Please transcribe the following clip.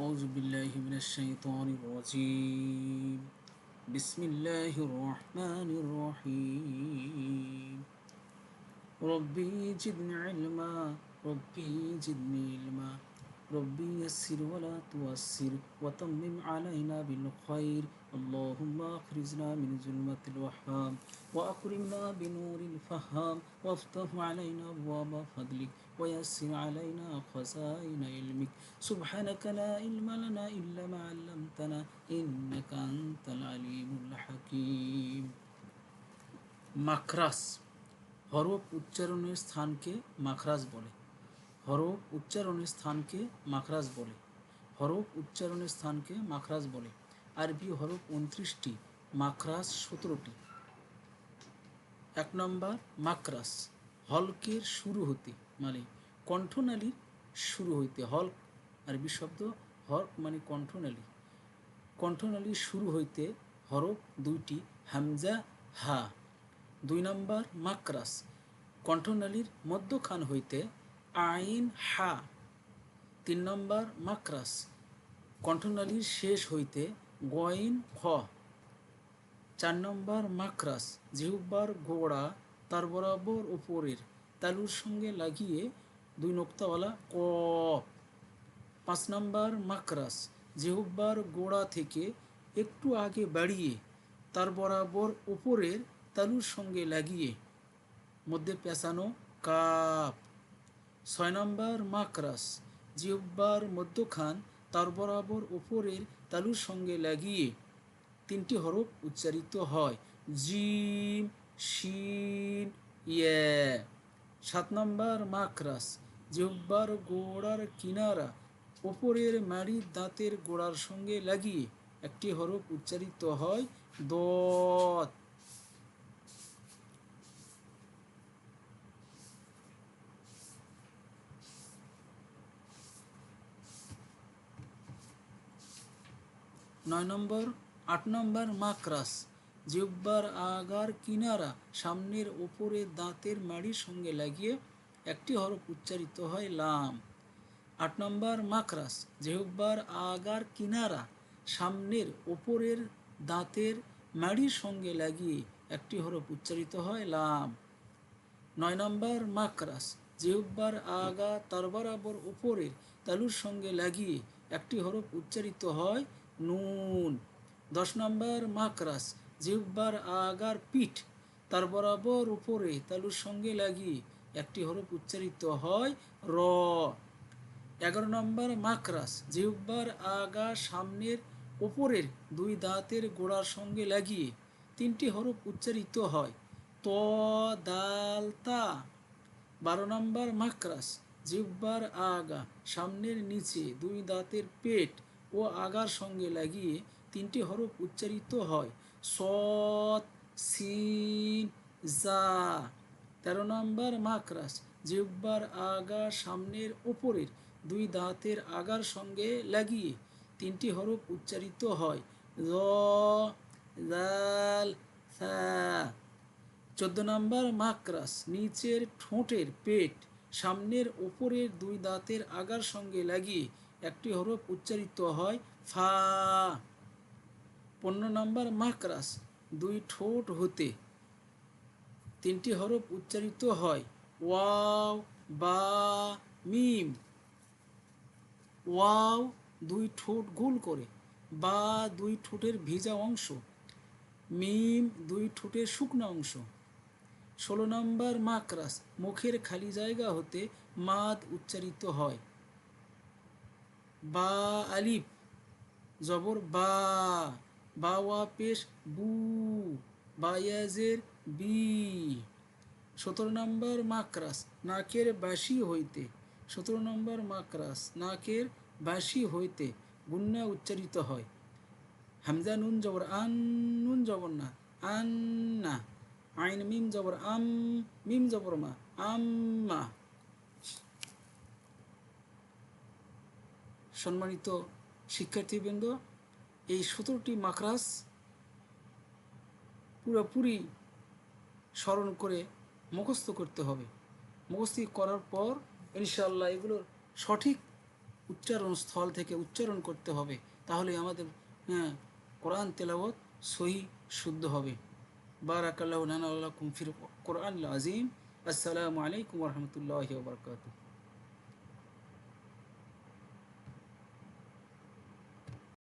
أعوذ بالله من الشيطان الرجيم بسم الله الرحمن الرحيم ربي زدني علما ربي زدني علما ربي يسر ولا تؤسر وتمم علينا بالخير اللهم أخرجنا من ظلمة الوهام وأكرمنا بنور الفهام وافتح علينا أبواب فضلك ويسر علينا خزائن علمك سبحانك لا علم لنا إلا ما علمتنا إنك أنت العليم الحكيم মাখরাস হরফ উচ্চারণের স্থানকে মাখরাজ বলে হরফ উচ্চারণের স্থানকে মাখরাজ বলে হরফ উচ্চারণের স্থানকে মাখরাজ বলে আরবি হরফ উনত্রিশটি, মাখরাজ সতেরোটি। এক নম্বর মাকরাস হলকের শুরু হতে মানে কণ্ঠনালীর শুরু হইতে, হলক, আরবি শব্দ হলক মানে কণ্ঠনালী। কণ্ঠনালীর শুরু হইতে হরফ দুইটি, হামজা, হা। দুই নম্বর মাকরাস কণ্ঠনালীর মধ্যখান হইতে আইন, হা। তিন নম্বর মাকরাস কণ্ঠনালীর শেষ হইতে গইন খ চার নম্বর মাকরাস জিহুব্বার গোড়া, তার বরাবর উপরের তালুর সঙ্গে লাগিয়ে দুই নোক্তাওয়ালা ক। পাঁচ নম্বর মাকরাস জিহুব্বার গোড়া থেকে একটু আগে বাড়িয়ে তার বরাবর উপরের তালুর সঙ্গে লাগিয়ে মধ্যে পেঁচানো কাপ। ছয় নম্বর মাকরাস জিহ্বার মধ্যখান তার বরাবর উপরের তালুর সঙ্গে লাগিয়ে তিনটি হরফ উচ্চারিত হয়। জিম, শিন সাত নম্বর মাকরাস জিহ্বার গোড়ার কিনারা, ওপরের মাড়ির দাঁতের গোড়ার সঙ্গে লাগিয়ে একটি হরফ উচ্চারিত হয় দত। নয় নম্বর, আট নম্বর মাকরাস। জিহ্বার আগার কিনারা সামনের ওপরে দাঁতের মাড়ির সঙ্গে লাগিয়ে একটি হরফ উচ্চারিত হয় লাম। আট নম্বর মাকরাস, জিহ্বার আগার কিনারা সামনের ওপরের দাঁতের মাড়ির সঙ্গে লাগিয়ে একটি হরফ উচ্চারিত হয় লাম। নয় নম্বর মাকরাস, জিহ্বার আগা তার বরাবর উপরের তালুর সঙ্গে লাগিয়ে একটি হরফ উচ্চারিত হয় নুন। দশ নম্বর, মাকরাস। জিহ্বার আগার পিঠ তার বরাবর উপরে, তালুর সঙ্গে লাগিয়ে। একটি হরফ উচ্চারিত হয় র। এগারো নম্বর, মাকরাস। জিহ্বার আগা সামনের ওপরের দুই দাঁতের গোড়ার সঙ্গে লাগিয়ে তিনটি হরফ উচ্চারিত হয়। ত, দাল, তা। বারো নম্বর, মাকরাস। জিহ্বার আগা সামনের নিচে দুই দাঁতের পেট ও আগার সঙ্গে লাগিয়ে তিনটি হরফ উচ্চারিত হয়। সৎ, সিন জা তেরো নম্বর মাকরাস জিহ্বার আগা সামনের ওপরের দুই দাঁতের আগার সঙ্গে লাগিয়ে তিনটি হরফ উচ্চারিত হয়। র চোদ্দ নম্বর মাকরাস নিচের ঠোঁটের পেট সামনের ওপরের দুই দাঁতের আগার সঙ্গে লাগিয়ে একটি হরফ উচ্চারিত হয় ফা। পনেরো নম্বর মাকরাস দুই ঠোঁট হতে। তিনটি হরফ উচ্চারিত হয়, ওয়াও, বা, মিম। ওয়াও, দুই ঠোঁট গোল করে। বা, দুই ঠোঁটের ভিজা অংশ। মিম, দুই ঠোঁটের শুকনো অংশ। ষোলো নম্বর মাকরাস মুখের খালি জায়গা হতে মাদ উচ্চারিত হয়। বা আলিফ, জবর বা বাওয়া পেশ বু বায়াজের বি, সতেরো নম্বর মাকরাস, নাকের বাসি হইতে, সতেরো নম্বর মাকরাস, নাকের বাসি হইতে গুন্না উচ্চারিত হয়। হামজা নুন জবর আন, নুন জবর না, আন না, আইন মিম জবর আম, মিম জবর মা আম্মা সম্মানিত শিক্ষার্থীবৃন্দ, এই সতেরোটি মাকরাস পুরোপুরি স্মরণ করে মুখস্থ করতে হবে। মুখস্থ করার পর ইনশাল্লাহ এগুলোর সঠিক উচ্চারণ স্থল থেকে উচ্চারণ করতে হবে। তাহলে আমাদের হ্যাঁ কোরআন তেলাওয়াত সহি, শুদ্ধ হবে। বারাকাল্লাহ নানা আল্লাহ কুমফির কোরআন আজিম আসসালামু আলাইকুম রহমতুল্লাহ বরকাতু